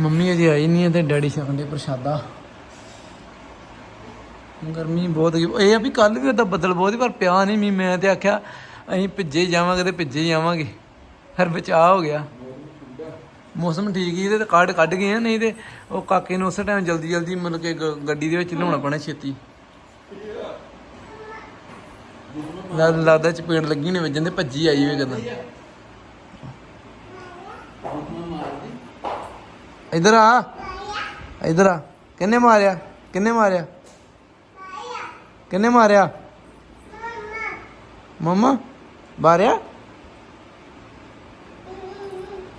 Mummy ਅਜੇ ਆਈ ਨਹੀਂ ਹੈ ਤੇ ਡੈਡੀ ਛਕਣ ਦੇ ਪ੍ਰਸ਼ਾਦਾ। ਗਰਮੀ ਬਹੁਤ ਹੈਗੀ। ਇਹ ਆ ਵੀ ਕੱਲ ਵੀ ਉਹਦਾ ਬੱਦਲ ਬਹੁਤ ਸੀ, ਪਰ ਪਿਆ ਨਹੀਂ ਮੀ ਮੈਂ ਤੇ ਆਖਿਆ, ਅਸੀਂ ਭਿੱਜੇ ਹੀ ਜਾਵਾਂਗੇ ਤੇ ਭਿੱਜੇ ਹੀ ਆਵਾਂਗੇ ਫਿਰ ਬਚਾਅ ਹੋ ਗਿਆ। ਮੌਸਮ ਠੀਕ ਹੀ ਤੇ ਕੱਢ ਕੱਢ ਗਏ ਆ, ਨਹੀਂ ਤੇ ਉਹ ਕਾਕੇ ਨੂੰ ਉਸੇ ਟਾਈਮ ਜਲਦੀ ਜਲਦੀ ਮਤਲਬ ਕਿ ਗ- ਗੱਡੀ ਦੇ ਵਿੱਚ ਲਿਆਉਣਾ ਪੈਣਾ ਛੇਤੀ। ਲੱਗ ਲੱਗਦਾ ਚਪੇੜ ਲੱਗੀ ਨੇ ਵੱਜਣ ਤੇ ਭੱਜੀ ਆਈ ਹੋਏ ਕਦਾਂ ਇਧਰ ਆ। ਇਧਰ ਆ। ਕਿੰਨੇ ਮਾਰਿਆ? ਕਿੰਨੇ ਮਾਰਿਆ? ਕਿੰਨੇ ਮਾਰਿਆ? ਮਮਾ। ਮਾਰਿਆ?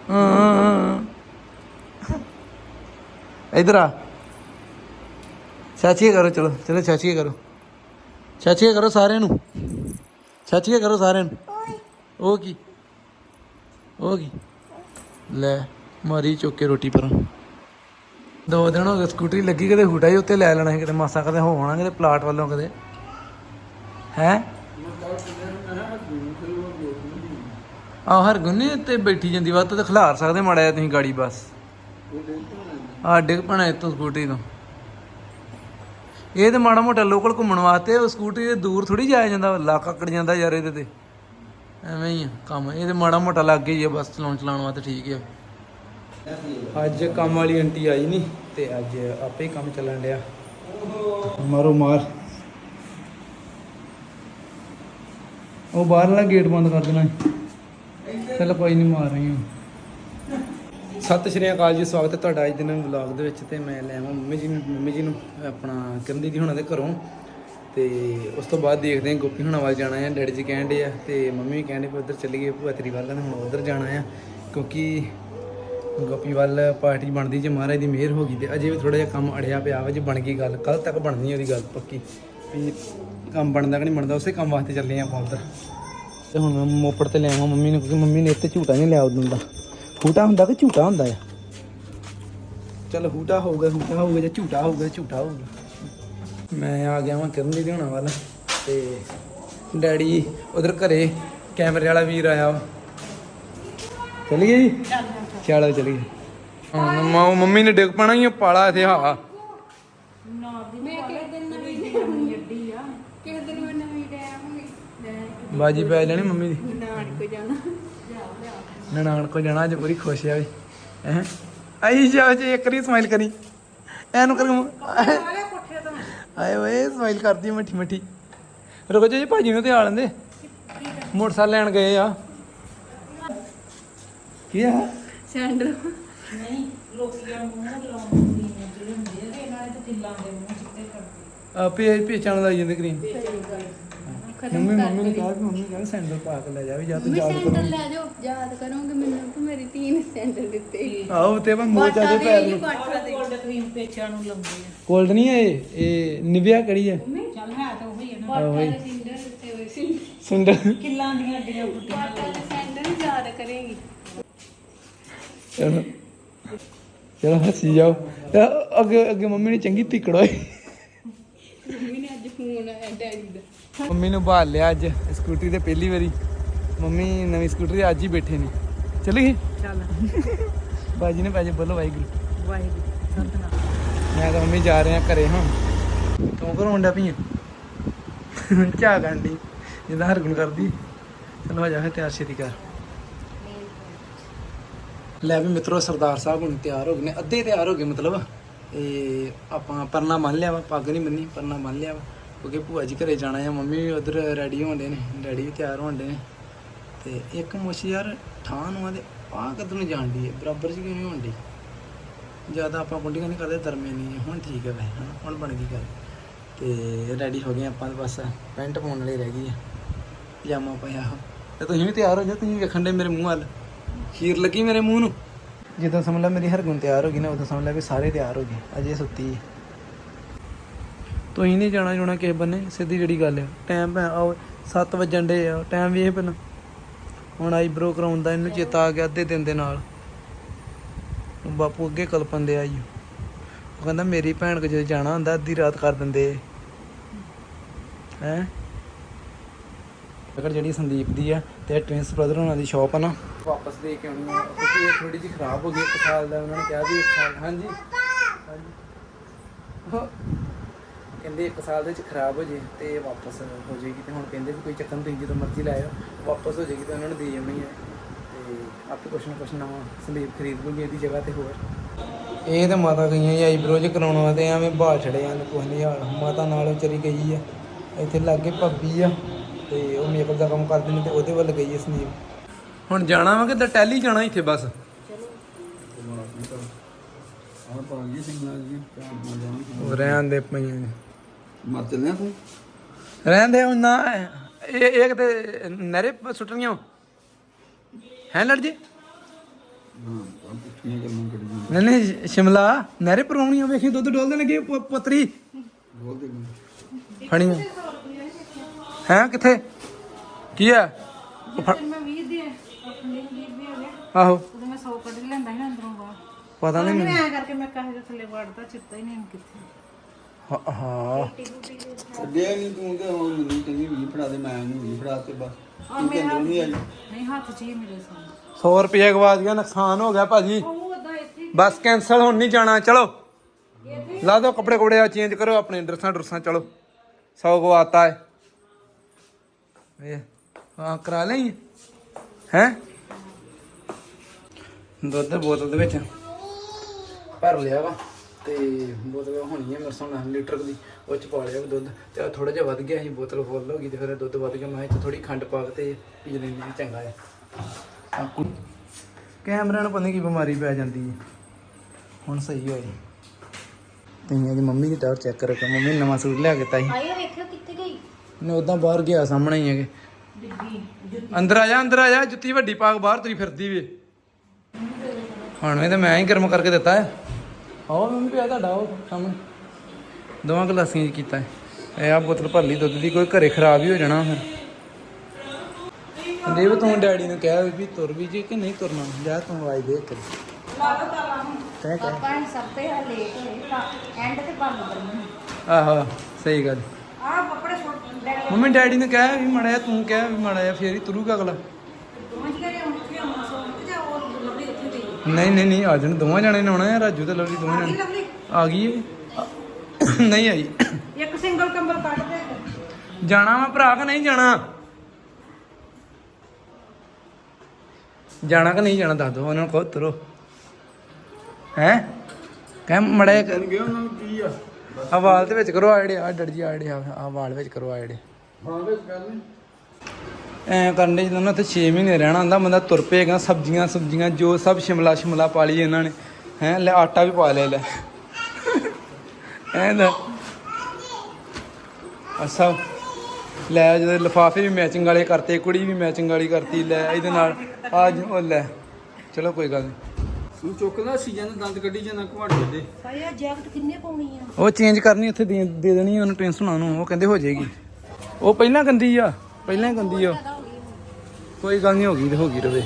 ਹਾਂ ਇਧਰ ਆ। ਚਾਚੀ ਕਰੋ, ਚਲੋ ਚਲੋ ਚਾਚੀ ਕਰੋ। ਚਾਚੀ ਕਰੋ ਸਾਰਿਆਂ ਨੂੰ। ਚਾਚੀ ਕਰੋ ਸਾਰਿਆਂ ਨੂੰ। ਉਹ ਕੀ? ਉਹ ਕੀ? ਲੈ। ਮਾਰੀ ਚੁੱਕ ਕੇ ਰੋਟੀ ਪਰਾਂ। ਦੋ ਦਿਨ ਹੋ ਗਏ, ਸਕੂਟਰੀ ਲੱਗੀ ਕਦੇ ਹੂਟਾ ਹੀ ਉੱਤੇ ਲੈ ਲੈਣਾ ਸੀ ਕਿਤੇ ਮਾਸਾ ਕਦੇ ਹੋਣਾ ਕਿਤੇ ਪਲਾਟ ਵੱਲੋਂ ਕਦੇ। ਹੈ? ਆ ਹਰ ਗੁੰਨੇ ਤੇ ਬੈਠੀ ਜਾਂਦੀ, ਵੱਧ ਤੇ ਖਿਲਾਰ ਸਕਦੇ ਮਾੜਾ ਜਿਹਾ ਤੁਸੀਂ ਗਾੜੀ ਬਸ। ਆ ਡਿੱਗ ਪਣਾ ਇੱਥੋਂ ਸਕੂਟਰੀ ਤੋਂ। ਇਹ ਤੇ ਮਾੜਾ ਮੋਟਾ ਲੋਕਲ ਘੁੰਮਣ ਵਾਸਤੇ, ਉਹ ਸਕੂਟਰੀ ਦੇ ਦੂਰ ਥੋੜੀ ਜਾਇਆ ਜਾਂਦਾ, ਲੱਕ ਆਕੜ ਜਾਂਦਾ ਯਾਰ ਇਹਦੇ ਤੇ। ਐਵੇਂ ਹੀ ਆ ਕੰਮ, ਇਹ ਤੇ ਮਾੜਾ ਮੋਟਾ ਲੱਗ ਗਈ ਆ, ਬਸ ਚਲਾਉਣ ਚਲਾਉਣ ਵਾਸਤੇ ਠੀਕ ਆ। ਅੱਜ ਕੰਮ ਵਾਲੀ ਆਂਟੀ ਆਈ ਨਹੀਂ ਤੇ ਅੱਜ ਆਪੇ ਕੰਮ ਚੱਲਣ ਡਿਆ। ਮਾਰੋ ਮਾਰ। ਉਹ ਬਾਹਰਲਾ ਗੇਟ ਬੰਦ ਕਰ ਦੇਣਾ ਚਲ ਕੋਈ ਨਹੀਂ ਮਾਰ ਰਹੀ ਹਾਂ। ਸਤਿ ਸ਼੍ਰੀ ਅਕਾਲ ਜੀ ਸਵਾਗਤ ਹੈ ਤੁਹਾਡਾ ਅੱਜ ਦੇ ਨਵੇਂ ਵਲੌਗ ਦੇ ਵਿੱਚ ਤੇ ਮੈਂ ਲੈ ਆਵਾਂ ਮੰਮੀ ਜੀ ਨੂੰ ਮੰਮੀ ਜੀ ਨੂੰ ਆਪਣਾ ਕਿਰਨ ਦੀਦੀ ਹੁਣਾਂ ਦੇ ਘਰੋਂ। ਤੇ ਉਸ ਤੋਂ ਬਾਅਦ ਦੇਖਦੇ ਹਾਂ ਗੋਪੀ ਹੁਣਾਂ ਵੱਲ ਜਾਣਾ ਹੈ ਡੈਡੀ ਜੀ ਕਹਿਣ ਡੇ ਆ ਤੇ ਮੰਮੀ ਵੀ ਕਹਿੰਦੇ ਵੀ ਉੱਧਰ ਚੱਲੀਏ ਭੂਆ ਤੇਰੀ ਵੱਲ ਕਹਿੰਦੇ ਹੁਣ ਉੱਧਰ ਜਾਣਾ ਆ। ਕਿਉਂਕਿ ਗੋਪੀ ਵੱਲ ਪਾਰਟੀ ਬਣਦੀ ਜੇ ਮਹਾਰਾਜ ਦੀ ਮਿਹਰ ਹੋ ਗਈ ਤੇ ਅਜੇ ਵੀ ਥੋੜਾ ਜਿਹਾ ਕੰਮ ਅੜਿਆ ਪਿਆ ਵਾ ਜੇ ਬਣ ਗਈ ਗੱਲ ਕੱਲ ਤੱਕ ਬਣਨੀ ਉਹਦੀ ਗੱਲ ਪੱਕੀ। ਵੀ ਕੰਮ ਬਣਦਾ ਕਿ ਨਹੀਂ ਬਣਦਾ ਉਸੇ ਕੰਮ ਵਾਸਤੇ ਚੱਲੇ ਆ ਆਪਾਂ ਉੱਧਰ। ਤੇ ਹੁਣ ਮੈਂ ਮੋਪੜ ਤੇ ਲਿਆਵਾਂ ਮੰਮੀ ਨੂੰ ਕਿਉਂਕਿ ਮੰਮੀ ਨੇ ਇੱਥੇ ਝੂਟਾ ਨਹੀਂ ਲਿਆ ਉਦੋਂ ਦਾ। ਹੂਟਾ ਹੁੰਦਾ ਕਿ ਝੂਟਾ ਹੁੰਦਾ ਆ? ਚਲ ਹੂਟਾ ਹੋਊਗਾ ਹੂਟਾ ਹੋਊਗਾ ਜਾਂ ਝੂਟਾ ਹੋਊਗਾ ਝੂਟਾ ਹੋਊਗਾ। ਮੈਂ ਆ ਗਿਆ ਵਾਂ ਕਿਰਨ ਦੀ ਹੋਣਾ ਵੱਲ ਤੇ ਡੈਡੀ ਉਧਰ ਘਰੇ ਕੈਮਰੇ ਵਾਲਾ ਵੀਰ ਆਇਆ ਵਾ। ਚਲੀਏ ਜੀ? ਚਲੋ ਚਲੀਏ ਹਾਂ ਮਾਂ ਮੰਮੀ ਨੇ ਡਿੱਗ ਪਣਾ ਹੀ ਪਾਲਾ ਇੱਥੇ ਹਾਂ ਮੈਂ ਕਿਸੇ ਦਿਨ ਨਵੀਂ ਨਵੀਂ ਜੱਡੀ ਆ ਕਿਸੇ ਦਿਨ ਮੈਂ ਨਵੀਂ ਲੈ ਆਵਾਂਗੀ ਲੈ ਬਾਜੀ ਪੈ ਜਾਣੀ ਮੰਮੀ ਦੀ। ਨਾਨ ਕੋ ਜਾਣਾ ਨਨਾਣ ਕੋ ਜਾਣਾ ਅੱਜ ਪੂਰੀ ਖੁਸ਼ ਆ ਵੀ। ਹੈ? ਆਈ ਜਾ ਜੇ ਇੱਕ ਵਾਰੀ ਸਮਾਈਲ ਕਰੀ। ਐਨੂੰ ਕਰ ਆਏ ਓਏ ਸਮਾਈਲ ਕਰਦੀ ਮਿੱਠੀ ਮਿੱਠੀ। ਰੁਕ ਜਾ ਜੀ ਭਾਜੀ ਨੂੰ ਤੇ ਆ ਲੈਂਦੇ। ਮੋਟਰਸਾਈਕਲ ਲੈਣ ਗਏ ਆ। ਕੀ ਆ? ਸੈਂਡਲ। ਆ ਪੇ ਪੇਚਾਣ ਦਾ ਜਾਂਦੇ ਕਰੀਮ ਮੰਮੀ ਮੰਮੀ ਨੇ ਕਿਹਾ ਕਿ ਮੰਮੀ ਕਹਿੰਦੇ ਸੈਂਡਲ ਪਾ ਕੇ ਲੈ ਜਾ ਵੀ ਜਾ ਤੂੰ ਯਾਦ ਸੈਂਡਲ ਲੈ ਜਾਓ ਯਾਦ ਕਰੋਗੇ ਮੈਨੂੰ ਕਿ ਮੇਰੀ ਧੀ ਨੇ ਸੈਂਡਲ ਦਿੱਤੇ। ਆਓ ਤੇ ਮੈਂ ਮੋਚ ਆ ਦੇ ਪੈਰ ਨੂੰ ਬਾਟਾ ਦੇ ਗੋਲਡ ਕਰੀਮ ਪੇਚਾਂ ਨੂੰ ਲਾਉਂਦੇ ਆ। ਕੋਲਡ ਨਹੀਂ ਹੈ ਇਹ ਇਹ ਨਿਵਿਆ ਕਿਹੜੀ ਹੈ ਚੱਲ ਹੈ ਤਾਂ ਉਹੀ ਹੈ ਨਾ। ਬਾਟਾ ਦੇ ਸਿੰਡਰ ਦਿੱਤੇ ਹੋਏ ਸੀ। ਸੁੰਦਰ ਕਿੱਲਾਂ ਦੀਆਂ ਅੱਡੀਆਂ ਬੁੱਟੀਆਂ ਬਾਟਾ ਦੇ ਸੈਂਡਲ ਯਾਦ ਕਰੇਗੀ। ਚਲੋ। ਚਲੋ ਹੱਸੀ ਜਾਓ ਤੇ ਅੱਗੇ ਅੱਗੇ ਮੰਮੀ ਨੇ ਚੰਗੀ ਤਿਕੜ ਹੋਈ ਮੰਮੀ ਨੇ ਅੱਜ ਫੋਨ ਆਇਆ ਡੈਡੀ ਦਾ। ਮੰਮੀ ਨੂੰ ਭਾਲ ਲਿਆ ਅੱਜ ਸਕੂਟਰੀ ਤੇ ਪਹਿਲੀ ਵਾਰੀ। ਮੰਮੀ ਨਵੀਂ ਸਕੂਟਰੀ ਤੇ ਅੱਜ ਹੀ ਬੈਠੇ ਨੇ। ਚਲੀ ਗਏ ਚੱਲ। ਬਾਜੀ ਨੇ ਭਾਜੀ ਬੋਲੋ ਵਾਹਿਗੁਰੂ। ਵਾਹਿਗੁਰੂ ਸਤਨਾਮ। ਮੈਂ ਤਾਂ ਮੰਮੀ ਜਾ ਰਹੇ ਆ ਘਰੇ ਹਾਂ ਤੂੰ ਘਰੋਂ ਮੁੰਡਾ ਪਈਆਂ ਚਾਹ ਗੰਢੀ ਜਿੱਦਾਂ ਹਰਗੁਣ ਕਰਦੀ। ਚਲੋ ਆ ਜਾ ਫਿਰ ਤਿਆਰ ਛੇਤੀ ਕਰ। ਲੈ ਵੀ ਮਿੱਤਰੋ ਸਰਦਾਰ ਸਾਹਿਬ ਹੁਣ ਤਿਆਰ ਹੋ ਗਏ ਨੇ, ਅੱਧੇ ਤਿਆਰ ਹੋ ਗਏ ਮਤਲਬ। ਇਹ ਆਪਾਂ ਪਰਨਾ ਮੰਨ ਲਿਆ ਵਾ, ਪੱਗ ਨਹੀਂ ਬੰਨੀ ਪਰਨਾ ਮੰਨ ਲਿਆ ਵਾ। ਕਿਉਂਕਿ ਭੂਆ ਜੀ ਘਰੇ ਜਾਣਾ ਆ, ਮੰਮੀ ਵੀ ਉਧਰ ਰੈਡੀ ਹੋਣ ਦੇ ਨੇ, ਡੈਡੀ ਵੀ ਤਿਆਰ ਹੋਣ ਦੇ ਨੇ। ਤੇ ਇੱਕ ਮੁੱਛ ਯਾਰ ਠਾਹ ਨੂੰ ਆ ਤੇ ਆਹ ਕਦੋਂ ਨੂੰ ਜਾਣਦੀ ਹੈ ਬਰਾਬਰ ਜੀ ਕਿਉਂ ਨਹੀਂ ਹੋਣਦੀ ਜ਼ਿਆਦਾ ਆਪਾਂ ਕੁੰਡੀਆਂ ਨਹੀਂ ਕਰਦੇ ਦਰਮੇ ਨਹੀਂ ਹੁਣ ਠੀਕ ਹੈ ਵੈ ਹਨਾ, ਹੁਣ ਬਣ ਗਈ ਗੱਲ। ਤੇ ਰੈਡੀ ਹੋ ਗਏ ਆਪਾਂ ਤੇ ਬਸ ਪੈਂਟ ਪਾਉਣ ਵਾਲੀ ਰਹਿ ਗਈ ਆ, ਪਜਾਮਾ ਪਾਇਆ। ਤੇ ਤੁਸੀਂ ਵੀ ਤਿਆਰ ਹੋ ਜਾ ਤੁਸੀਂ ਵੇਖਣ ਦੇ ਮੇਰੇ ਮੂੰਹ ਵੱਲ। ਖੀਰ ਲੱਗੀ ਮੇਰੇ ਮੂੰਹ ਨੂੰ? ਜਦੋਂ ਸਮਝ ਲਾ ਮੇਰੀ ਹਰਗੁਣ ਤਿਆਰ ਹੋ ਗਈ ਨਾ ਉਦੋਂ ਸਮਝ ਲੈ ਵੀ ਸਾਰੇ ਤਿਆਰ ਹੋ ਗਏ ਅਜੇ ਸੁੱਤੀ ਹੈ ਤੁਸੀਂ ਨਹੀਂ ਜਾਣਾ ਜੁਣਾ ਕਿਸੇ ਬੰਨੇ ਸਿੱਧੀ ਜਿਹੜੀ ਗੱਲ ਹੈ ਟਾਈਮ ਭੈ ਆਓ 7 ਵਜਣ ਦੇ ਆ ਟਾਈਮ ਵੇਖ ਪਹਿਲਾਂ। ਹੁਣ ਆਈਬ੍ਰੋ ਕਰਾਉਣ ਦਾ ਇਹਨੂੰ ਚੇਤਾ ਆ ਗਿਆ ਅੱਧੇ ਦਿਨ ਦੇ ਨਾਲ। ਬਾਪੂ ਅੱਗੇ ਕਲਪਨ ਦੇ ਆਈ ਉਹ ਕਹਿੰਦਾ ਮੇਰੀ ਭੈਣ ਕੋ ਜਦੋਂ ਜਾਣਾ ਹੁੰਦਾ ਅੱਧੀ ਰਾਤ ਕਰ ਦਿੰਦੇ। ਹੈ? ਅਗਰ ਜਿਹੜੀ ਸੰਦੀਪ ਦੀ ਆ ਤੇ ਟਵਿੰਸ ਬ੍ਰਦਰ ਉਹਨਾਂ ਦੀ ਸ਼ਾਪ ਆ ਨਾ ਵਾਪਸ ਦੇ ਕੇ ਆਉਣੀ ਆ। ਕਿਉਂਕਿ ਇਹ ਥੋੜੀ ਜਿਹੀ ਖਰਾਬ ਹੋ ਗਈ, ਇੱਕ ਸਾਲ ਦਾ ਉਹਨਾਂ ਨੇ ਕਿਹਾ ਵੀ ਇੱਕ ਸਾਲ, ਹਾਂਜੀ। ਹਾਂਜੀ। ਕਹਿੰਦੇ ਇੱਕ ਸਾਲ ਦੇ ਵਿੱਚ ਖਰਾਬ ਹੋ ਜੇ ਤੇ ਵਾਪਸ ਹੋ ਜਾਏਗੀ ਤੇ ਹੁਣ ਕਹਿੰਦੇ ਵੀ ਕੋਈ ਚੱਕਰ ਨਹੀਂ ਜਦੋਂ ਮਰਜ਼ੀ ਲੈ ਆਓ ਵਾਪਸ ਹੋ ਜਾਏਗੀ ਤੇ ਉਹਨਾਂ ਨੂੰ ਦੇ ਆਉਣੀ ਹੈ ਤੇ ਆਪੇ ਕੁਛ ਨਾ ਕੁਛ ਨਵਾਂ ਸੰਦੀਪ ਖਰੀਦ ਲੂਗੀ ਇਹਦੀ ਜਗ੍ਹਾ ਤੇ ਹੋਰ। ਇਹ ਤੇ ਮਾਤਾ ਗਈਆਂ ਜੀ ਆਈਬ੍ਰੋਜ ਕਰਾਉਣ ਵਾਸਤੇ ਐਵੇਂ ਬਾਲ ਛੜੇ ਆ ਕੁਛ ਨਹੀਂ ਹਾਲ, ਮਾਤਾ ਨਾਲ ਵਿਚਾਰੀ ਗਈ ਆ, ਇੱਥੇ ਲਾਗੇ ਭਾਬੀ ਆ। ਤੇ ਉਹ ਮੇਕਅਪ ਦਾ ਕੰਮ ਕਰਦੇ ਨੇ ਤੇ ਉਹਦੇ ਵੱਲ ਗਈ ਹੈ ਸੰਦੀਪ ਹੁਣ ਜਾਣਾ ਵਾ ਕਿ ਟੈਲੀ ਜਾਣਾ ਇੱਥੇ ਬਸ? ਆਹ ਪਾ ਗਈ ਸਿੰਘਾਂ ਜੀ ਚਾਰ ਨਾ ਜਾਣੀ ਉਹ ਰਹਿਣ ਦੇ ਪਈਆਂ ਨੇ। ਮਰ ਚੱਲਿਆ ਤੂੰ? ਰਹਿਣ ਦੇ ਹੁਣ ਨਾ ਇਹ ਇਹ ਕਿਤੇ ਨਰੇ ਸੁੱਟਣੀਆਂ ਹੈ ਲੜ ਜੀ ਤਾਂ ਨਹੀਂ ਨਹੀਂ ਸ਼ਿਮਲਾ ਨਰੇ ਪਰੌਣੀਆਂ ਵੇਖੀ ਦੁੱਧ ਡੋਲਦੇ ਲੱਗੇ ਪਤਰੀ? ਬੋਲ ਦੇ ਗੱਲ। ਫੜੀਆਂ। ਹੈ ਕਿੱਥੇ? ਕੀ ਆ ਉਹ ਫੜ- ਮੈਂ 20 ਦੇ ਆਪਣੇ 20 ਦੇ ਹੋ ਗਿਆ। ਆਹੋ। ਉਦੋਂ ਮੈਂ 100 ਕੱਢ ਕੇ ਲਿਆਂਦਾ ਸੀ ਨਾ ਅੰਦਰੋਂ ਬਾਹਰ। ਪਤਾ ਨਹੀਂ ਮੈਨੂੰ। ਐ ਕਰਕੇ ਮੈਂ ਕਾਹੇ ਦੇ ਥੱਲੇ ਵੜਦਾ ਚਿੱਤਾ ਹੀ ਨਹੀਂ ਕਿੱਥੇ। ਹਾਂ- ਹਾਂ। ਛੱਡਿਆ ਨਹੀਂ ਤੂੰ ਤੇ ਹੁਣ ਮੈਨੂੰ ਕਹਿੰਦੀ ਵੀ ਫੜਾ ਦੇ ਮੈਂ ਇਹਨੂੰ ਵੀ ਫੜਾ ਤੇ ਬਸ। ਤੂੰ ਕਹਿੰਦਾ ਨਹੀਂ ਆਈ। ਨਹੀਂ ਹੱਥ 'ਚ ਹੀ ਮੇਰੇ ਸਾਹਮਣੇ 100 ਰੁਪਏ ਗਵਾਚ ਗਿਆ ਨੁਕਸਾਨ ਹੋ ਗਿਆ ਭਾਜੀ। ਉਹ ਉਦਾਂ ਇੱਥੇ ਬਸ ਕੈਨਸਲ ਹੁਣ ਨਹੀਂ ਜਾਣਾ ਚਲੋ। ਲਾ ਦੋ ਕੱਪੜੇ ਕੁਪੜੇ ਚੇਂਜ ਕਰੋ ਆਪਣੇ ਡਰਸਾਂ ਡਰਸਾਂ ਚਲੋ। 100 ਗਵਾਤਾ ਹੈ। ਵੇ ਹਾਂ, ਕਰਾ ਲਈ। ਹੈ? ਦੁੱਧ ਬੋਤਲ ਦੇ ਵਿੱਚ ਭਰ ਲਿਆ ਵਾ ਤੇ ਬੋਤਲ ਹੋਣੀ ਹੈ ਮੇਰੇ ਸਾਹਮਣੇ ਲੀਟਰ ਦੀ, ਉਹ ਚ ਪਾ ਲਿਆ ਦੁੱਧ ਤੇ ਥੋੜਾ ਜਿਹਾ ਵੱਧ ਗਿਆ ਸੀ, ਬੋਤਲ ਫੁੱਲ ਹੋ ਗਈ ਤੇ ਫਿਰ ਦੁੱਧ ਵੱਧ ਗਿਆ। ਮੈਂ ਇਹ ਥੋੜੀ ਖੰਡ ਪਾ ਕੇ ਤੇ ਪੀ ਲੈਂਦੇ ਹਾਂ, ਚੰਗਾ ਹੈ ਆ। ਕੈਮਰਾ ਨੂੰ ਪਤਾ ਨਹੀਂ ਕੀ ਬਿਮਾਰੀ ਪੈ ਜਾਂਦੀ ਹੈ ਹੁਣ ਸਹੀ ਹੋਈ ਤੁਸੀਂ ਇਹਦੀ ਮੰਮੀ ਦੀ ਟਾਵਰ ਚੈੱਕ ਕਰੋ ਕਿ ਮੰਮੀ ਨੇ ਨਵਾਂ ਸੂਟ ਲਿਆ ਕੇ ਤਾਈ ਆਇਆ ਵੇਖਿਓ ਕਿੱਥੇ ਗਈ ਨੇ ਉਦਾਂ ਬਾਹਰ ਗਿਆ ਸਾਹਮਣੇ ਹੀ ਹੈਗੇ। ਅੰਦਰ ਆ ਜਾ ਅੰਦਰ ਆ ਜਾ ਜੁੱਤੀ ਵੱਡੀ ਪਾ ਕੇ ਬਾਹਰ ਤੁਰੀ ਫਿਰਦੀ ਵੇ। ਹੁਣ ਇਹ ਤਾਂ ਮੈਂ ਹੀ ਗਰਮ ਕਰਕੇ ਦਿੱਤਾ ਹੈ। ਆਓ ਮੰਮੀ ਪਿਆ ਤੁਹਾਡਾ ਉਹ ਸਾਹਮਣੇ। ਦੋਵਾਂ ਗਲਾਸੀਆਂ 'ਚ ਕੀਤਾ ਹੈ। ਇਹ ਆ ਬੋਤਲ ਭਰ ਲਈ ਦੁੱਧ ਦੀ ਕੋਈ ਘਰੇ ਖਰਾਬ ਹੀ ਹੋ ਜਾਣਾ ਫਿਰ। ਦੇਵ ਤੂੰ ਡੈਡੀ ਨੂੰ ਕਹਿ ਵੀ ਤੁਰ ਵੀ ਜੇ ਕਿ ਨਹੀਂ ਤੁਰਨਾ? ਜਾ ਤੂੰ ਆਵਾਜ਼ ਦੇ ਕਰ ਪਾਪਾ ਸਭ ਤੇ ਲੇਟ ਹੋਏ ਐਂਡ ਤੇ ਬੰਦ ਕਰਨੀ। ਆਹੋ ਸਹੀ ਗੱਲ। ਆ ਕੱਪੜੇ ਛੋਟ ਡੈਡੀ ਮੰਮੀ ਡੈਡੀ ਨੇ ਕਿਹਾ ਵੀ ਮੜਿਆ ਤੂੰ ਕਹਿ ਵੀ ਮੜਿਆ ਫੇਰ ਹੀ ਤੁਰੂਗਾ ਅਗਲਾ। ਹੁਣ ਜਾਂ ਉਹ ਲੱਭੀ ਨਹੀਂ ਨਹੀਂ ਨਹੀਂ ਆ ਜਾਣ ਦੋਵਾਂ ਜਾਣੇ ਨੇ ਆਉਣਾ ਹੈ ਰਾਜੂ ਤੇ ਲਵਲੀ ਦੋਵਾਂ ਜਾਣੇ। ਲੱਭੀ ਆ ਗਈ ਏ। ਨਹੀਂ ਆਈ। ਇੱਕ ਸਿੰਗਲ ਕੰਬਲ ਕੱਢ ਦੇ ਜਾਣਾ ਵਾ ਭਰਾ ਕਿ ਨਹੀਂ ਜਾਣਾ? ਜਾਣਾ ਕਿ ਨਹੀਂ ਜਾਣਾ ਦੱਸ ਦੋ ਉਹਨਾਂ ਨੂੰ ਕਹੋ ਤੁਰੋ। ਹੈ? ਕਹਿ ਮੜਿਆ ਕਹਿਣਗੇ ਉਹਨਾਂ ਨੂੰ ਕੀ ਆ? ਆ ਵਾਲ ਦੇ ਵਿੱਚ ਕਰੋ ਆ ਜਿਹੜੇ ਆ ਡੜ ਜੀ ਆ ਜਿਹੜੇ ਆ ਵਾਲ ਵਿੱਚ ਕਰੋ ਆ ਜਿਹੜੇ। ਹਾਂ ਵੇ ਗੱਲ ਨੀ। ਐ ਕਰਨ ਦੇ ਜਦੋਂ ਨਾ ਉੱਥੇ 6 ਮਹੀਨੇ ਰਹਿਣਾ ਹੁੰਦਾ ਬੰਦਾ ਤੁਰ ਪਏਗਾ ਸਬਜ਼ੀਆਂ ਸਬਜ਼ੀਆਂ ਜੋ ਸਭ ਸ਼ਿਮਲਾ ਸ਼ਿਮਲਾ ਪਾ ਲਈ ਇਹਨਾਂ ਨੇ। ਹੈ ਲੈ ਆਟਾ ਵੀ ਪਾ ਲਿਆ ਲੈ। ਐਂ ਦਾ ਅਸਾ ਲੈ ਜਦੋਂ ਲਿਫਾਫੇ ਵੀ ਮੈਚਿੰਗ ਵਾਲੇ ਕਰਤੇ ਕੁੜੀ ਵੀ ਮੈਚਿੰਗ ਵਾਲੀ ਕਰਤੀ ਲੈ ਇਹਦੇ ਨਾਲ। ਅੱਜ ਉਹ ਲੈ। ਚਲੋ ਕੋਈ ਗੱਲ ਨਹੀਂ ਤੂੰ ਚੁੱਕਦਾ ਸੀ ਜਨ ਦੰਦ ਕੱਢੀ ਜਾਂਦਾ ਘਵਾੜੇ ਦੇ। ਸਾਇਆ ਜੈਕਟ ਕਿੰਨੇ ਪਾਉਣੀ ਆ? ਉਹ ਚੇਂਜ ਕਰਨੀ ਉੱਥੇ ਦੇ ਦੇ ਦੇਣੀ ਉਹਨੂੰ ਟੈਨਸ਼ਨ ਉਹਨੂੰ ਉਹ ਕਹਿੰਦੇ ਹੋ ਜਾਏਗੀ। ਉਹ ਪਹਿਲਾਂ ਗੰਦੀ ਆ ਪਹਿਲਾਂ ਹੀ ਗੰਦੀ ਆ। ਕੋਈ ਗੱਲ ਨਹੀਂ ਹੋ ਗਈ ਤੇ ਹੋ ਗਈ ਰਵੇ।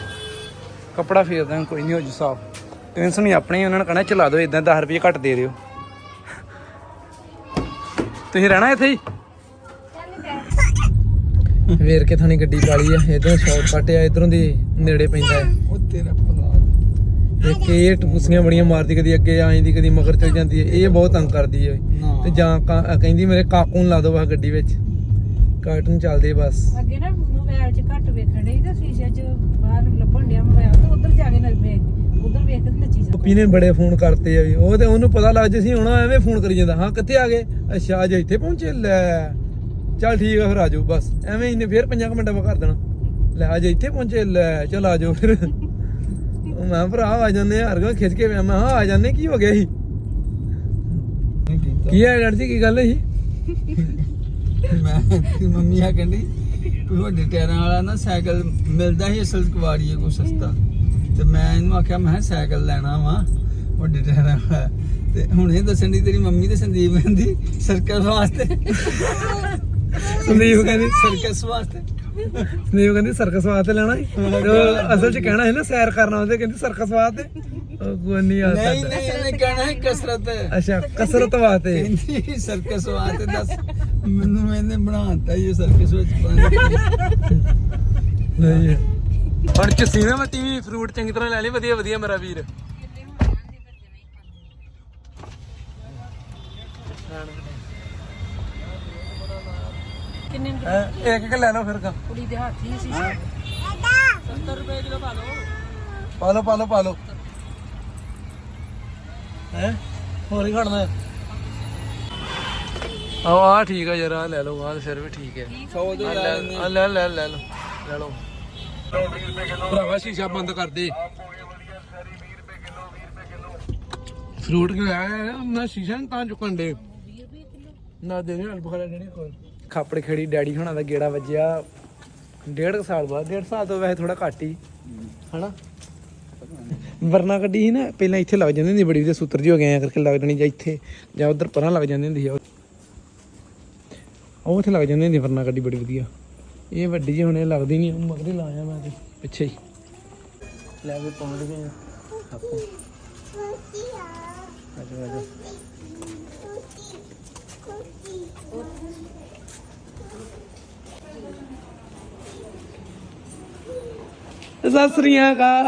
ਕੱਪੜਾ ਫੇਰ ਦਾਂ ਕੋਈ ਨਹੀਂ ਹੋ ਜੂ ਸਾਫ਼। ਟੈਨਸ਼ਨ ਨਹੀਂ ਆਪਣੀ ਉਹਨਾਂ ਨੇ ਕਹਣਾ ਚਲਾ ਦਿਓ ਇਦਾਂ 10 ਰੁਪਏ ਘੱਟ ਦੇ ਦਿਓ। ਤੁਸੀਂ ਰਹਿਣਾ ਇੱਥੇ ਹੀ? ਵੇਰ ਕੇ ਥਾਣੀ ਗੱਡੀ ਪਾਲੀ ਆ ਇਧਰੋਂ ਸ਼ਾਰਟਕਟ ਆ ਇਧਰੋਂ ਦੀ ਨੇੜੇ ਪੈਂਦਾ ਹੈ। ਉਹ ਤੇਰਾ ਇੱਕ ਇਹ ਟਪੂਸੀਆਂ ਬੜੀਆਂ ਮਾਰਦੀ ਕਦੀ ਅੱਗੇ ਆ ਜਾਂਦੀ ਕਦੀ ਮਗਰ ਚਲ ਜਾਂਦੀ ਹੈ। ਇਹ ਬਹੁਤ ਤੰਗ ਕਰਦੀ ਹੈ। ਨਾ। ਤੇ ਜਾਂ ਕਾ- ਕਹਿੰਦੀ ਮੇਰੇ ਕਾਕੂ ਨੂੰ ਲਾ ਦੋ ਬਸ ਗੱਡੀ ਵਿੱਚ। ਕਾਰਟੂਨ ਚੱਲਦੇ ਬਸ। ਅੱਗੇ ਨਾ ਮੋਬਾਈਲ 'ਚ ਘੱਟ ਵੇਖਣ ਡਈ ਤੇ ਸ਼ੀਸ਼ੇ 'ਚ ਬਾਹਰ ਲੱਭਣ ਡਿਆ ਮੋਬਾਈਲ ਤੇ ਉਧਰ ਜਾ ਕੇ ਨੱਚੇ ਉਧਰ ਵੇਖ ਕੇ ਤੇ ਨੱਚੀ ਜਾ ਪੱਪੀ ਨੇ ਬੜੇ ਫੋਨ ਕਰਤੇ ਆ ਵੀ। ਉਹ ਤੇ ਉਹਨੂੰ ਪਤਾ ਲੱਗ ਜੇ ਸੀ ਹੁਣ ਐਵੇਂ ਫੋਨ ਕਰੀ ਜਾਂਦਾ। ਹਾਂ ਕਿੱਥੇ ਆ ਗਏ? ਅੱਛਾ ਅੱਜ ਇੱਥੇ ਪਹੁੰਚੇ। ਲੈ ਚੱਲ ਠੀਕ ਆ ਫਿਰ ਆ ਜਾਓ ਬਸ। ਐਵੇਂ ਇਹਨੇ ਫੇਰ 5 ਮਿੰਟਾਂ ਬਾਅਦ ਕਰ ਦੇਣਾ। ਲੈ ਅੱਜ ਇੱਥੇ ਪਹੁੰਚੇ। ਲੈ ਚਲ ਆ ਜਾਓ ਫਿਰ। ਮੈਂ ਭਰਾ, ਆ ਜਾਂਦੇ ਆ ਹਰਗਲ ਖਿੱਚ ਕੇ ਮੈਂ ਕਿਹਾ ਹਾਂ ਆ ਜਾਂਦੇ, ਕੀ ਹੋ ਗਿਆ ਸੀ? ਕੀ ਹੈ ਡਰ ਜੀ, ਕੀ ਗੱਲ ਸੀ ਮੈਂ ਮੰਮੀ ਆ ਕਹਿੰਦੀ ਕੋਈ ਟਾਇਰਾਂ ਵਾਲਾ ਨਾ ਸਾਈਕਲ ਮਿਲਦਾ ਸੀ ਅਸਲ ਕਵਾੜੀਏ ਕੋ ਸਸਤਾ। ਤੇ ਮੈਂ ਇਹਨੂੰ ਆਖਿਆ, ਮੈਂ ਕਿਹਾ, ਸਾਈਕਲ ਲੈਣਾ ਵਾ ਵੱਡੇ ਟਾਇਰਾਂ ਵਾਲਾ। ਤੇ ਹੁਣ ਇਹ ਦੱਸਣ ਦੀ ਤੇਰੀ ਮੰਮੀ ਤੇ ਸੰਦੀਪ ਕਹਿੰਦੀ ਸਰਕਲ ਵਾਸਤੇ। ਸੰਦੀਪ ਕਹਿੰਦੀ ਸਰਕਸ ਵਾਸਤੇ। ਸੰਦੀਪ ਕਹਿੰਦੀ ਸਰਕਸ ਵਾਸਤੇ ਲੈਣਾ ਤੇ ਉਹ ਅਸਲ ਚ ਕਹਿਣਾ ਹੈ ਨਾ ਸੈਰ ਕਰਨਾ ਉਹਦੇ ਕਹਿੰਦੀ ਸਰਕਸ ਵਾਸਤੇ। ਉਹ ਕੋਈ ਨਹੀਂ ਆ ਨਹੀਂ ਨਹੀਂ ਇਹਨੇ ਕਹਿਣਾ ਹੈ ਕਸਰਤ। ਅੱਛਾ ਕਸਰਤ ਵਾਸਤੇ। ਕਹਿੰਦੀ ਸਰਕਸ ਵਾਸਤੇ ਦੱਸ। ਮੈਨੂੰ ਇਹਨੇ ਬਣਾਤਾ ਇਹ ਸਰਕਸ ਵਿੱਚ ਨਹੀਂ ਹੁਣ ਚਸੀ ਨਾ ਮਤੀ ਵੀ ਫਰੂਟ ਚੰਗੀ ਤਰ੍ਹਾਂ ਲੈ ਲਈ ਵਧੀਆ ਵਧੀਆ ਮੇਰਾ ਵੀਰ। ਕਿੰਨੇ ਹੈਂ, ਇੱਕ ਇੱਕ ਲੈ ਲਓ ਫਿਰ ਕਾ। ਕੁੜੀ ਦੇ ਹੱਥ ਹੀ? ਸੀ 70 ਰੁਪਏ ਕਿਲੋ ਪਾ ਲਓ। ਪਾ ਲਓ ਪਾ ਲਓ ਪਾ ਲਓ। ਹੈ? ਹੋਰ ਹੀ ਖੜਨਾ ਹੈ? ਆਹ ਆ ਠੀਕ ਆ ਯਾਰ ਆ ਲੈ ਲਓ ਆ ਫਿਰ ਵੀ ਠੀਕ ਹੈ। 100 ਦੇ ਆ ਲੈ ਲੈ ਲੈ ਲੈ ਲੈ ਲਓ ਲੈ ਲਓ। ਭਰਾਵਾ ਸ਼ੀਸ਼ਾ ਬੰਦ ਕਰ ਦੇ। ਫਰੂਟ ਕਿ ਆਇਆ ਨਾ ਸ਼ੀਸ਼ਾ ਨੀ ਤਾਂ ਚੁੱਕਣ ਦੇ। ਨਾ ਦੇ ਨਹੀਂ ਬੁਖਾਰਾ ਨਹੀਂ ਕੋਈ ਖਾਪੜ ਖੇੜੀ ਡੈਡੀ ਹੋਣਾ ਦਾ ਗੇੜਾ ਵੱਜਿਆ। ਡੇਢ ਕੁ ਸਾਲ ਬਾਅਦ ਡੇਢ ਸਾਲ ਤੋਂ ਵੈਸੇ ਥੋੜਾ ਘੱਟ ਹੀ ਹਨਾ? ਵਰਨਾ ਕੱਢੀ ਸੀ ਨਾ ਪਹਿਲਾਂ ਇੱਥੇ ਲੱਗ ਜਾਂਦੀ ਹੁੰਦੀ ਬੜੀ ਵਧੀਆ ਸੂਤਰ ਜੀ ਹੋ ਗਏ ਆ ਕਰਕੇ ਲੱਗ ਜਾਣੀ ਜਾਂ ਇੱਥੇ ਜਾਂ ਉਧਰ ਪਰਾਂ ਲੱਗ ਜਾਂਦੀ ਹੁੰਦੀ ਸੀ। ਉਹ ਉੱਥੇ ਲੱਗ ਜਾਂਦੀ ਹੁੰਦੀ ਵਰਨਾ ਕੱਢੀ ਬੜੀ ਵਧੀਆ। ਇਹ ਵੱਡੀ ਜਿਹੀ ਹੁਣ ਇਹ ਲੱਗਦੀ ਨਹੀਂ ਮਗਰੇ ਲਾਇਆ ਮੈਂ ਤੇ ਪਿੱਛੇ ਹੀ। ਲੈ ਕੇ ਪਹੁੰਚ ਗਏ ਆ। ਆਪੋ ਆਜੋ ਆਜੋ ਸਤਿ ਸ੍ਰੀ ਅਕਾਲ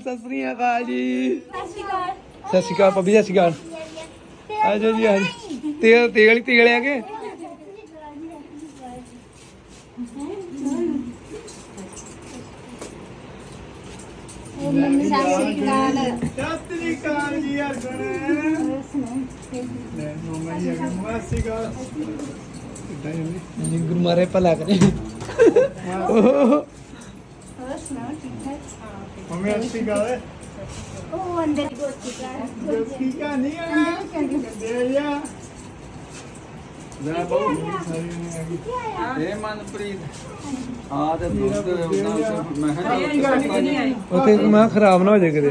ਸਤਿ ਸ੍ਰੀ ਅਕਾਲ ਜੀ। ਸਤਿ ਸ਼੍ਰੀ ਅਕਾਲ। ਪੱਬੀ ਸਤਿ ਸ਼੍ਰੀ ਅਕਾਲ। ਆਜੋ ਜੀ ਆਜੋ ਤੇਲ ਤੇਲ ਹੀ ਤੇਲ ਆ ਕੇ ਜੀ ਗੁਰੂ ਮਾਰੇ ਭਲਾ ਕਰੇ। ਉਹ ਅੰਦਰ ਗੋਤੀ ਕਰ ਇਹ ਮਨਪ੍ਰੀਤ। ਆ ਤੇ ਦੋਸਤ ਮੈਂ ਕਿਹਾ ਉੱਥੇ ਮੈਂ ਖਰਾਬ ਨਾ ਹੋ ਜਾਏ ਕਿਤੇ।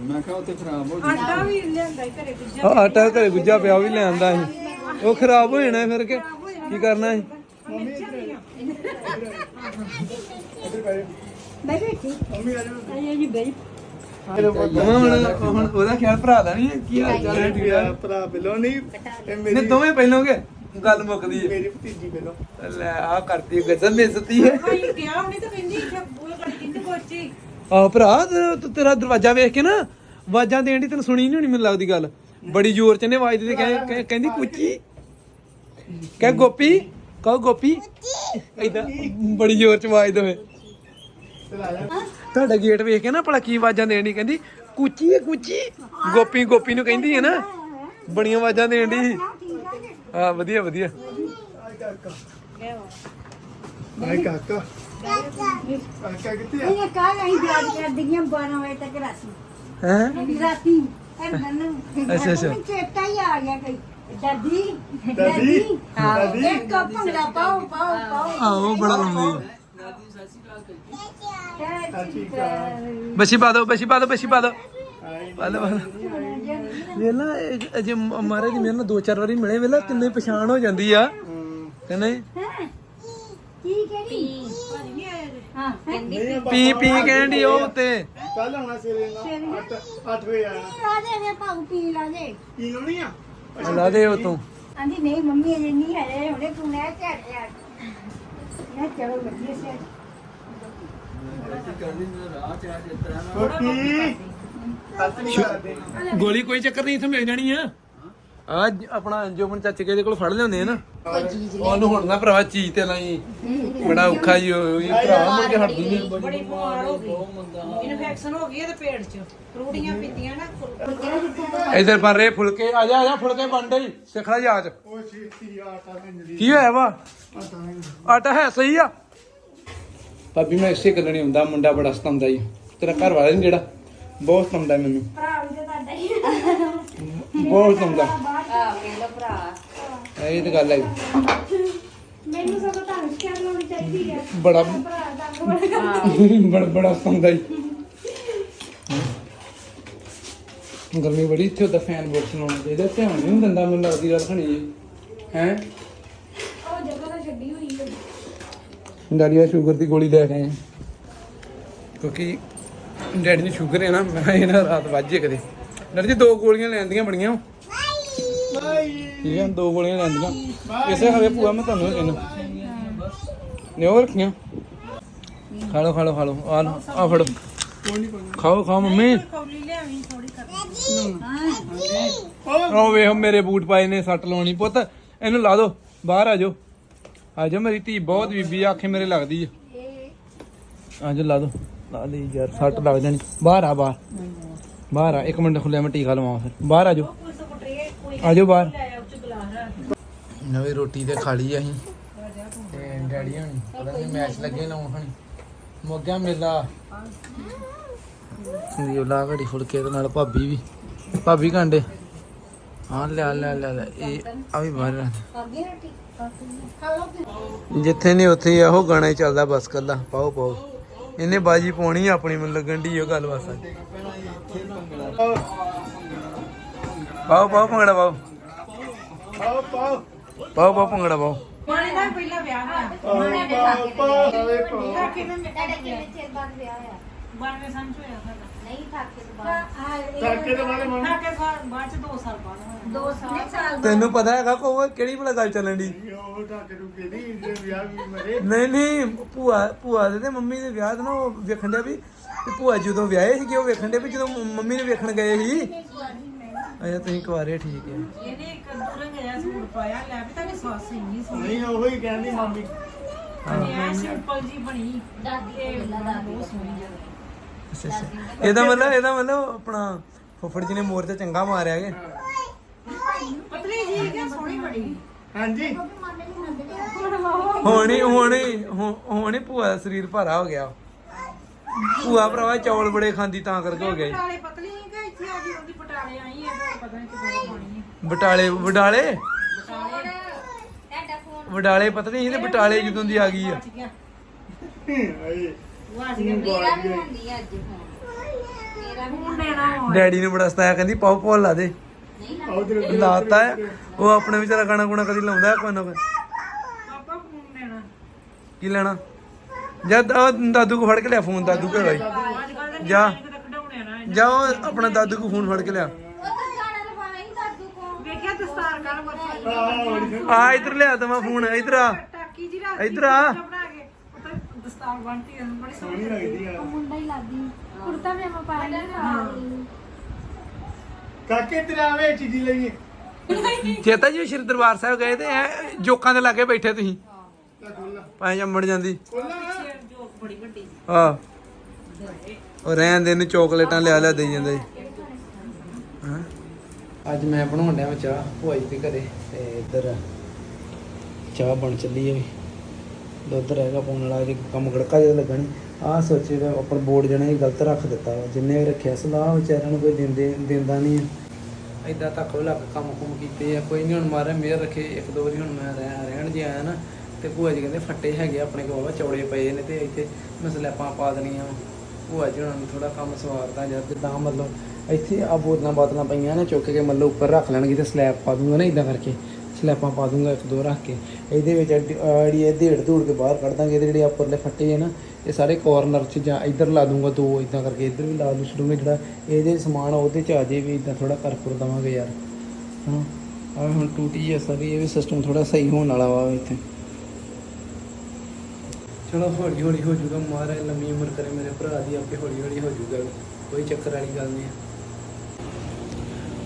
ਮੈਂ ਕਿਹਾ ਉੱਥੇ ਖਰਾਬ ਹੋ ਆਟਾ ਵੀ ਲਿਆਂਦਾ ਘਰੇ ਗੁੱਜਾ ਆਟਾ ਘਰੇ ਗੁੱਜਾ ਪਿਆ ਉਹ ਵੀ ਲੈ ਆਂਦਾ ਸੀ। ਉਹ ਖਰਾਬ ਹੋ ਜਾਣਾ ਫਿਰ ਕੇ ਕੀ ਕਰਨਾ ਸੀ? ਬੈ ਬੈਠੀ ਮੰਮੀ ਆ ਜਾ ਆਇਆ ਜੀ ਬੈ ਹੁਣ ਹੁਣ ਉਹਦਾ ਖਿਆਲ ਭਰਾ ਦਾ ਨਹੀਂ ਕੀ ਹਾਲ ਚਾਲ? ਹੈ ਠੀਕ ਆ ਭਰਾ ਬਿਲੋ ਨਹੀਂ ਇਹ ਨੇ ਮੇਰੀ ਦੋਵੇਂ ਪਹਿਲੋਂ ਕੇ ਗੱਲ ਮੁੱਕਦੀ ਹੈ। ਮੇਰੀ ਭਤੀਜੀ ਬਿਲੋ ਲੈ ਆ ਕਰਤੀ ਗਜ਼ਬ ਬੇਇੱਜ਼ਤੀ ਹੈ। ਭਾਈ ਕਿਹਾ ਉਹਨੇ ਤਾਂ ਕਹਿੰਦੀ ਇੱਥੇ ਉਹ ਕੜੀ ਕਿੰਨੇ ਕੋਚੀ ਆ ਭਰਾ ਤੇ- ਤੇ ਤੇਰਾ ਦਰਵਾਜ਼ਾ ਵੇਖ ਕੇ ਨਾ ਆਵਾਜ਼ਾਂ ਦੇਣ ਦੀ ਤੈਨੂੰ ਸੁਣੀ ਨਹੀਂ ਹੋਣੀ ਮੈਨੂੰ ਲੱਗਦੀ ਗੱਲ। ਬੜੀ ਜ਼ੋਰ ਚ ਨੇ ਆਵਾਜ਼ ਦਿੱਤੀ ਕਹਿ- ਕਹਿ- ਕਹਿੰਦੀ ਕੁੱਚੀ। ਕਹਿ ਗੋਪੀ ਕਹੋ ਗੋਪੀ। ਏਦਾਂ ਬੜੀ ਜ਼ੋਰ ਚ ਆਵਾਜ਼ ਦੇਵੇ। ਤੁਹਾਡਾ ਗੇਟ ਵੇਖ ਕੇ ਨਾ ਭਲਾ ਕੀ ਆਵਾਜ਼ਾਂ ਦੇਣੀ ਕਹਿੰਦੀ ਕੁੱਚੀ ਹੈ ਕੁੱਚੀ। ਗੋਪੀ ਗੋਪੀ ਨੂੰ ਕਹਿੰਦੀ ਹੈ ਨਾ ਬੜੀਆਂ ਆਵਾਜ਼ਾਂ ਦੇਣ ਦੀ ਹਾਂ ਵਧੀਆ ਵਧੀਆ। ਹਾਏ ਕਾਕਾ। ਕਾਕਾ ਕਿੱਥੇ ਆ ਇਹ ਕਾ ਗਈ ਯਾਦ ਕਰ ਦਿਆਂ 12 ਵਜੇ ਤੱਕ ਰਾਤੀ। ਹੈ? ਰਾਤੀ ਇਹ ਨੰਨੂ ਅੱਛਾ, ਅੱਛਾ। ਮੈਨੂੰ ਚੇਤਾ ਹੀ ਆ ਗਿਆ ਕਈ। ਦਾਦੀ ਦਾਦੀ ਦਾਦੀ ਇੱਕ ਭੰਗੜਾ ਪਾਓ ਪਾਓ ਪਾਓ। ਆਹੋ ਬੜਾ ਬਸੀ ਪਾ ਦੋ ਬਸੀ ਪਾ ਦੋ ਬਸੀ ਪਾ ਦੋ। ਪਾ ਪਾ ਲਓ। ਵੇਲਾ ਅਜੇ ਮਹਾਰਾਜ ਮੇਰੇ ਨਾਲ ਦੋ ਚਾਰ ਵਾਰੀ ਮਿਲੇ ਵੇਲਾ ਕਿੰਨੇ ਪਛਾਣ ਹੋ ਜਾਂਦੀ ਆ। ਕਹਿੰਦੇ ਕੀ ਕਿਹੜੀ ਹਾਂ ਪੀ ਪੀ ਕਹਿੰਦੀ ਉਹ ਉੱਤੇ। ਕੱਲ ਆਉਣਾ ਸਵੇਰੇ ਨਾ 8 8 ਵਜੇ ਆਣਾ ਲਾ ਦੇ ਵੇ ਭਾਉ ਪੀ ਲਾ ਦੇ। ਕੀ ਲਾਉਣੀ ਆ? ਲਾ ਦੇ ਉਹ ਤੋਂ। ਆਂਦੀ ਨਹੀਂ ਮੰਮੀ ਅਜੇ ਨਹੀਂ ਆਏ ਹੁਣੇ ਤੂੰ ਲੈ ਕੇ ਆ ਚਲੋ ਵਧੀਆ ਸੇ। ਗੋਲੀ ਕੋਈ ਚੱਕਰ ਨਹੀਂ ਇੱਥੇ ਮਿਲ ਜਾਣੀ ਆ। ਅੱਜ ਆਪਣਾ ਜੋਬਨ ਚਾਚੇ ਕੇ ਦੇ ਕੋਲ ਫੜ ਲਿਆਉਂਦੇ ਆ ਨਾ। ਉਹਨੂੰ ਹੁਣ ਨਾ ਭਰਾਵਾ ਚੀਜ਼ ਤੇ ਲਾਈ। ਬੜਾ ਔਖਾ ਹੀ ਹੋਈ ਭਰਾ ਮੁੜ ਕੇ ਹਟਦੀ ਨਹੀਂ। ਬੜੀ ਬਿਮਾਰ ਹੋ ਗਈ। ਇਨਫੈਕਸ਼ਨ ਹੋ ਗਈ ਇਹਦੇ ਪੇਟ 'ਚ। ਫਰੂਟੀਆਂ ਪੀਤੀਆਂ ਨਾ। ਇਧਰ ਬਣ ਰਹੇ ਫੁਲਕੇ ਆ ਜਾ ਆ ਜਾ ਫੁਲਕੇ ਬਣ ਡੇ ਸਿੱਖ ਲੈ ਜਾਚ ਉਹ ਛੇਤੀ ਆਟਾ ਮਿੰਜਰੀ ਕੀ ਹੋਇਆ ਵਾ? ਆਟਾ ਹੈ ਸਹੀ ਆ। ਭਾਬੀ ਮੈਂ ਇਸੇ ਗੱਲ ਨਹੀਂ ਹੁੰਦਾ ਮੁੰਡਾ ਬੜਾ ਸਤਾਉਂਦਾ ਈ ਤੇਰਾ ਘਰ ਵਾਲਾ ਨੀ ਜਿਹੜਾ? ਬਹੁਤ ਸਤਾਉਂਦਾ ਮੈਨੂੰ। ਭਰਾ ਵੀ ਤੇ ਤੁਹਾਡਾ ਹੀ ਬਹੁਤ ਸਤਾਉਂਦਾ। ਆ ਮੇਰਾ ਭਰਾ ਇਹ ਤਾਂ ਗੱਲ ਹੈ। ਮੈਨੂੰ ਸਭ ਤੁਹਾਨੂੰ ਸ਼ਿਕਾਇਤ ਲਾਉਣੀ ਚਾਹੀਦੀ ਹੈ ਬੜਾ ਭਰਾ ਦਾ ਬੜਾ ਬੜਾ ਸਤਾਉਂਦਾ ਈ ਗਰਮੀ ਬੜੀ ਇੱਥੇ ਉਹਦਾ ਫੈਨ ਬੋਕਸ ਲਾਉਣਾ ਚਾਹੀਦਾ ਧਿਆਨ ਨਹੀਂ ਦਿੰਦਾ ਮੈਨੂੰ ਲੱਗਦੀ ਗੱਲ ਖਣੀ ਹੈ ਉਹ ਜਗ੍ਹਾ ਤਾਂ ਛੱਡੀ ਹੋਈ ਹੈ ਡੈਡੀ ਆ ਸ਼ੂਗਰ ਦੀ ਗੋਲੀ ਲੈ ਆਏ ਕਿਉਂਕਿ ਡੈਡੀ ਨੂੰ ਸ਼ੂਗਰ ਹੈ ਨਾ ਮੈਂ ਇਹ ਨਾ ਰਾਤ ਵੱਜੇ ਕਦੇ। ਡੈਡੀ ਜੀ ਦੋ ਗੋਲੀਆਂ ਲੈਂਦੀਆਂ ਬੜੀਆਂ ਠੀਕ ਹੈ ਦੋ ਗੋਲੀਆਂ ਲੈਂਦੀਆਂ ਇਸੇ ਹਵੇ ਭੂਆ ਮੈਂ ਤੁਹਾਨੂੰ ਕਹਿੰਦਾ ਨੇ ਉਹ ਰੱਖੀਆਂ। ਖਾ ਲਓ ਖਾ ਲਓ ਖਾ ਲਓ। ਆ ਲਓ ਆ ਫੜੋ। ਖਾਓ ਖਾਓ ਮੰਮੀ। ਕੌਲੀ ਲਿਆਵੀਂ ਥੋੜੀ ਕਰ ਉਹ ਵੇਖ ਮੇਰੇ ਬੂਟ ਪਾਏ ਨੇ ਸੱਟ ਲਾਉਣੀ। ਪੁੱਤ ਇਹਨੂੰ ਲਾ ਦੋ ਬਾਹਰ ਆ ਜਾਓ। ਆ ਜਾਓ ਮੇਰੀ ਧੀ ਬਹੁਤ ਬੀਬੀ ਆਖੇ ਮੇਰੇ ਲੱਗਦੀ ਆ। ਜਾਓ ਲਾ ਦੋ। ਲਾ ਦੇ ਯਾਰ ਸੱਟ ਲੱਗ ਜਾਣੀ। ਬਾਹਰ ਆ ਬਾਹਰ। ਬਾਹਰ ਆ ਇੱਕ ਮਿੰਟ ਖੁੱਲਿਆ ਮੈਂ ਟੀਕਾ ਲਵਾਵਾਂ ਫਿਰ। ਬਾਹਰ ਆ ਜਾਓ ਆ ਜਾਓ ਬਾਹਰ। ਨਵੀਂ ਰੋਟੀ ਤੇ ਖਾ ਲਈ ਅਸੀਂ। ਤੇ ਡੈਡੀ ਹਣੀ ਪਤਾ ਨਹੀਂ ਮੈਚ ਲੱਗੇ ਲਾਉਣ ਹਣੀ। ਮੋਗਿਆ ਮੇਲਾ। ਸੰਦੀਪ ਲਾ ਘੜੀ ਫੁਲਕੇ ਤੇ ਨਾਲ ਭਾਬੀ ਵੀ। ਭਾਬੀ ਕਾਂਡੇ। ਹਾਂ ਲੈ ਲੈ ਲੈ ਲੈ ਇਹ ਆ ਵੀ ਬਾਹਰ। ਜਿੱਥੇ ਨਹੀਂ ਉੱਥੇ ਹੀ ਇਹੋ ਗਾਣਾ ਹੀ ਚੱਲਦਾ ਬਸ ਕੱਲਾ ਪਾਓ ਪਾਓ। ਇਹਨੇ ਬਾਜੀ ਪਾਉਣੀ ਆ ਆਪਣੀ ਮੈਨੂੰ ਲੱਗਣ ਦੀ ਉਹ ਗੱਲ ਬਸ ਪਾਓ ਪਾਓ ਭੰਗੜਾ ਪਾਓ। ਪਾਓ ਪਾਓ ਪਾਓ ਪਾਓ ਭੰਗੜਾ ਪਾਓ। ਪਾਣੀ ਦਾ ਪਹਿਲਾਂ ਵਿਆਹ ਹੋਇਆ। ਪਾਓ ਪਾਓ ਆਵੇ ਪਾਓ। ਕਾਕੇ ਨੇ ਤੁਹਾਡੇ ਕਿੰਨੇ ਚਿਰ ਬਾਅਦ ਵਿਆਹ ਹੋਇਆ। 92 ਸਾਲ ਚ ਹੋਇਆ ਸਾਡਾ। ਨਹੀਂ ਠਾਕੇ ਤੋਂ ਬਾਅਦ। ਕਾਕੇ ਦੇ ਬਾਰੇ ਮੰਨ ਕਾਕੇ ਸਾਲ ਬਾਅਦ ਚ 2 ਸਾਲ ਬਾਅਦ ਹੋਇਆ ਦੋ ਸਾਲ ਸਾਲ ਤੈਨੂੰ ਪਤਾ ਹੈਗਾ ਕੋ ਕਿਹੜੀ ਭਲਾ ਗੱਲ ਚੱਲਣ ਦੀ ਉਹ ਕਾਕੇ ਨੂੰ ਕਹਿੰਦੀ ਜੇ ਵਿਆਹ ਵੀ ਮਰੇ। ਨਹੀਂ ਨਹੀਂ ਭੂਆ ਭੂਆ ਦੇ ਤੇ ਮੰਮੀ ਦੇ ਵਿਆਹ ਤੇ ਨਾ ਉਹ ਵੇਖਣ ਡਿਆ ਵੀ ਤੇ ਭੂਆ ਜਦੋਂ ਵਿਆਹੇ ਸੀਗੇ ਉਹ ਵੇਖਣ ਡਿਆ ਵੀ ਜਦੋਂ ਮ- ਮੰਮੀ ਨੇ ਵੇਖਣ ਗਏ ਸੀ। ਅੱਛਾ ਤੁਸੀਂ ਕੁਆਰੇ ਠੀਕ ਹੈ ਇਹਨੇ ਇੱਕ ਦੂਰੰਗ ਜਿਹਾ ਸੂਟ ਪਾਇਆ ਲੈ ਵੀ ਤੁਹਾਡੀ ਸੱਸ ਇੰਨੀ ਸੋਹਣੀ। ਨਹੀਂ ਉਹ ਹੀ ਕਹਿੰਦੀ ਮਾਮੀ। ਤੇ ਐ ਸਿੰਪਲ ਜੀ ਬਣੀ ਦਾਦੀ ਤੇ ਬਹੁਤ ਸੋਹਣੀ ਜਿਹਾ ਅੱਛਾ। ਅੱਛਾ ਇਹਦਾ ਮਤਲਬ ਇਹਦਾ ਮਤਲਬ ਆਪਣਾ ਫੁੱਫੜ ਜੀ ਨੇ ਮੋਰਚਾ ਚੰਗਾ ਮਾਰਿਆ ਕਿ? ਪਤਲੀ ਜੀ ਕਿ ਸੋਹਣੀ ਬੜੀ ਹਾਂਜੀ। ਹੋਣੀ ਹੋਣੀ ਹੋ- ਹੋਣੀ ਭੂਆ ਦਾ ਸਰੀਰ ਭਾਰਾ ਹੋ ਗਿਆ। ਭੂਆ ਭਰਾਵਾ ਚੌਲ ਬੜੇ ਖਾਂਦੀ ਤਾਂ ਕਰਕੇ ਹੋ ਗਿਆ ਜੀ। ਪਟਾਲੇ ਪਤਲੀ ਕਿ ਇੱਥੇ ਆ ਜੀ ਉਹਦੀ ਪਟਾਲੇ ਆਈ ਹੈ ਤੇ ਪਤਾ ਨਹੀਂ ਕਿੱਥੇ ਪਾਣੀ ਹੈ। ਬਟਾਲੇ ਬਟਾਲੇ? ਬਟਾਲੇ। ਪਤਾ ਨਹੀਂ ਇਹਦੇ ਬਟਾਲੇ ਜਦੋਂ ਦੀ ਆ ਗਈ ਆ? ਬਚ ਗਿਆ ਆਏ ਵਾਹ ਜੀ ਮੇਰਾ ਵੀ ਹੁੰਦੀ ਹੈ ਅੱਜ ਫੋਨ। ਮੇਰਾ ਵੀ ਹੁਣ ਲੈਣਾ ਵਾ ਡੈਡੀ ਨੇ ਬੜਾ ਸਤਾਇਆ ਕਹਿੰਦੀ ਪਾਓ ਪਾਓ ਲਾ ਦੇ। ਨਹੀਂ ਨਾ। ਲਾਤਾ ਆ। ਉਹ ਆਪਣੇ ਵਿਚਾਰਾ ਗਾਣਾ ਗੁਣਾ ਕਦੀ ਲਾਉਂਦਾ ਕੋਈ ਨਾ ਕੋਈ। ਪਾਪਾ ਫੋਨ ਲੈਣਾ। ਕੀ ਲੈਣਾ? ਜਦ ਉਹ ਦਾਦੂ ਕੋ ਫੜ ਕੇ ਲਿਆ ਫੋਨ ਦਾਦੂ ਕੋਲ ਆਈ ਅੱਜ ਕੱਲ ਦੇ ਜਾ। ਕਿਤੇ ਨਾ ਜਾ ਉਹ ਆਪਣਾ ਦਾਦੂ ਕੋ ਫੋਨ ਫੜ ਕੇ ਲਿਆ। ਉਹ ਤਾਂ ਗਾਣਾ ਲਵਾਣਾ ਹੀ ਦਾਦੂ ਕੋ। ਵੇਖਿਆ ਦਸਤਾਰ ਕਰ ਵਰਤ ਆ। ਇੱਧਰ ਲਿਆ ਦਵਾ ਫੋਨ ਇੱਧਰ ਆ। ਟਾਕੀ ਜੀ ਰਾਤ ਇੱਧਰ ਆ। ਬਣਾ ਕੇ ਉੱਤੇ ਦਸਤਾਰ ਬੰਨਤੀ ਉਹਨੂੰ ਬੜੀ ਸੋਹਣੀ ਸੋਹਣੀ ਲੱਗਦੀ ਆ। ਮੁੰਡਾ ਹੀ ਲਾਦੀ ਕੁੜਤਾ ਵੀ ਆਪਾਂ ਪਾਇਆ ਨਾ ਕਾਕੇ ਤੇਰਾ ਆਵੇ ਚੀਜ਼ੀ ਲਈਏ ਚੇਤਾ ਜੀ ਸ਼੍ਰੀ ਦਰਬਾਰ ਸਾਹਿਬ ਗਏ ਤੇ ਐ ਜੋਕਾਂ ਦੇ ਲਾਗੇ ਬੈਠੇ ਤੁਸੀਂ। ਪਾਏ ਜੰਮੜ ਜਾਂਦੀ। ਜੋਕ ਬੜੀ ਵੱਡੀ। ਆ ਉਹ ਰਹਿਣ ਦੇ ਨੂੰ ਚੋਕਲੇਟਾਂ ਲਿਆ ਲਿਆ ਦੇਈ ਜਾਂਦਾ। ਜੀ ਹਾਂ। ਅੱਜ ਮੈਂ ਬਣਾਉਣ ਡਿਆ ਚਾਹ ਭੂਆ ਜੀ ਦੇ ਘਰੇ ਤੇ ਇੱਧਰ ਚਾਹ ਬਣ ਚੱਲੀ ਹੈ ਵੀ ਦੁੱਧ ਰਹਿਗਾ ਪਾਉਣ ਵਾਲਾ ਜੇ ਕੰਮ ਗੜਕਾ ਜਿਹਾ ਲੱਗਣੀ। ਆਹ ਸੋਚੇ ਦਾ ਉੱਪਰ ਬੋਰਡ ਜਣੇ ਗਲਤ ਰੱਖ ਦਿੱਤਾ ਵਾ। ਜਿੰਨੇ ਵੀ ਰੱਖਿਆ ਸਲਾਹ ਵਿਚਾਰਿਆਂ ਨੂੰ ਕੋਈ ਦਿੰਦੇ, ਦਿੰਦਾ ਨਹੀਂ ਐਦਾਂ ਤੱਕ ਉਹ ਲੱਗ ਕੰਮ ਕੁਮ ਕੀਤੇ ਆ। ਕੋਈ ਨਹੀਂ ਹੁਣ ਮਾਰੇ ਮੇਰ ਰੱਖੇ। ਇੱਕ ਦੋ ਵਾਰੀ ਹੁਣ ਮੈਂ ਰਹਿ- ਰਹਿਣ ਜੇ ਆਇਆ ਨਾ। ਤੇ ਭੂਆ ਜੀ ਕਹਿੰਦੇ ਫੱਟੇ ਹੈਗੇ ਆ ਆਪਣੇ ਕੋਲ ਵਾ ਚੌੜੇ ਪਏ ਨੇ ਤੇ ਇੱਥੇ ਮੈਂ ਸਲੈਪਾਂ ਪਾ ਦੇਣੀਆਂ ਭੂਆ ਜੀ ਹੁਣ ਨੂੰ ਥੋੜਾ ਕੰਮ ਸਵਾਰਦਾ ਜਾਂ ਜਿੱਦਾਂ ਮਤਲਬ ਇੱਥੇ ਆ ਬੋਤਲਾਂ ਬਾਤਲਾਂ ਪਈਆਂ ਨੇ, ਚੁੱਕ ਕੇ ਮਤਲਬ ਉੱਪਰ ਰੱਖ ਲੈਣਗੇ ਤੇ ਸਲੈਬ ਪਾ ਦੂੰਗਾ ਨਾ ਇਦਾਂ ਕਰਕੇ। ਸਲੈਪਾਂ ਪਾ ਦੂੰਗਾ ਇੱਕ ਦੋ ਰੱਖ ਕੇ। ਇਹਦੇ ਵਿੱਚ ਅੱਡੀ- ਆਹ ਜਿਹੜੀ ਇਹ ਢੇੜ ਧੂੜ ਕੇ ਬਾਹਰ ਕੱਢ ਦਾਂਗੇ, ਇਹਦੇ ਜਿਹੜੇ ਉੱਪਰਲੇ ਫੱਟੇ ਹੈ ਨਾ, ਇਹ ਸਾਰੇ ਕਾਰਨਰ 'ਚ ਜਾਂ ਇੱਧਰ ਲਾ ਦੂੰਗਾ ਦੋ ਇਦਾਂ ਕਰਕੇ ਇੱਧਰ ਵੀ ਲਾ ਦੂ ਛਡੂੰਗਾ ਜਿਹੜਾ, ਇਹਦੇ ਸਮਾਨ ਆ, ਉਹਦੇ 'ਚ ਆ ਜੇ ਵੀ ਇਦਾਂ ਥੋੜਾ ਕਰ ਕਰ ਦਵਾਂਗੇ ਯਾਰ। ਹਾਂ ਆ ਹੁਣ ਟੂਟੀ ਹੈ ਸਾਰੀ, ਇਹ ਵੀ ਸਿਸਟਮ ਥੋੜਾ ਸਹੀ ਹੋਣ ਵਾਲਾ ਵਾ ਇੱਥੇ। ਚਲੋ ਹੌਲੀ ਹੌਲੀ ਹੋ ਜਾਊਗਾ, ਮਹਾਰਾਜ ਲੰਮੀ ਉਮਰ ਕਰੇ ਮੇਰੇ ਭਰਾ ਦੀ, ਆਪੇ ਹੌਲੀ ਹੌਲੀ ਹੋ ਜਾਊਗਾ। ਕੋਈ ਚੱਕਰ ਵਾਲੀ ਗੱਲ ਨਹੀਂ ਹੈ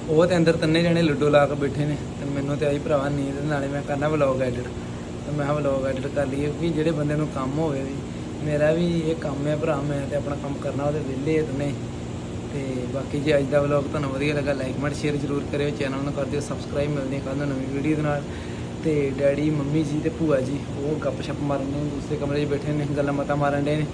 ਉਹ ਤੇ ਅੰਦਰ ਤਿੰਨੇ ਜਣੇ ਲੁੱਡੋ ਲਾ ਕੇ ਬੈਠੇ ਨੇ ਤੇ ਮੈਨੂੰ ਤੇ ਆਈ ਭਰਾਵਾ ਨੀਂਦ ਨਾਲੇ ਮੈਂ ਕਰਨਾ ਵਲੌਗ ਐਡਿਟ ਤੇ ਮੈਂ ਵਲੌਗ ਐਡਿਟ ਕਰ ਲਈਏ ਕਿਉਂਕਿ ਜਿਹੜੇ ਬੰਦੇ ਨੂੰ ਕੰਮ ਹੋਵੇ ਵੀ, ਮੇਰਾ ਵੀ ਇਹ ਕੰਮ ਹੈ ਭਰਾ, ਮੈਂ ਤੇ ਆਪਣਾ ਕੰਮ ਕਰਨਾ ਉਹਦੇ ਵਿਹਲੇ ਇਤਨੇ ਤੇ ਬਾਕੀ ਜੇ ਅੱਜ ਦਾ ਵਲੌਗ ਤੁਹਾਨੂੰ ਵਧੀਆ ਲੱਗਾ ਲਾਈਕ ਕਮੈਂਟ ਸ਼ੇਅਰ ਜ਼ਰੂਰ ਕਰਿਓ ਚੈਨਲ ਨੂੰ ਕਰ ਦਿਓ ਸਬਸਕ੍ਰਾਈਬ ਮਿਲਦੀ ਹੈ ਕੱਲ੍ਹ ਨੂੰ ਨਵੀਂ ਵੀਡੀਓ ਦੇ ਨਾਲ। ਤੇ ਡੈਡੀ, ਮੰਮੀ ਜੀ ਤੇ ਭੂਆ ਜੀ, ਉਹ ਗੱਪ ਸ਼ੱਪ ਮਾਰਨ ਨੇ, ਦੂਸਰੇ ਕਮਰੇ 'ਚ ਬੈਠੇ ਨੇ, ਗੱਲਾਂ ਮਤਾ ਮਾਰਨ ਡੇ ਨੇ।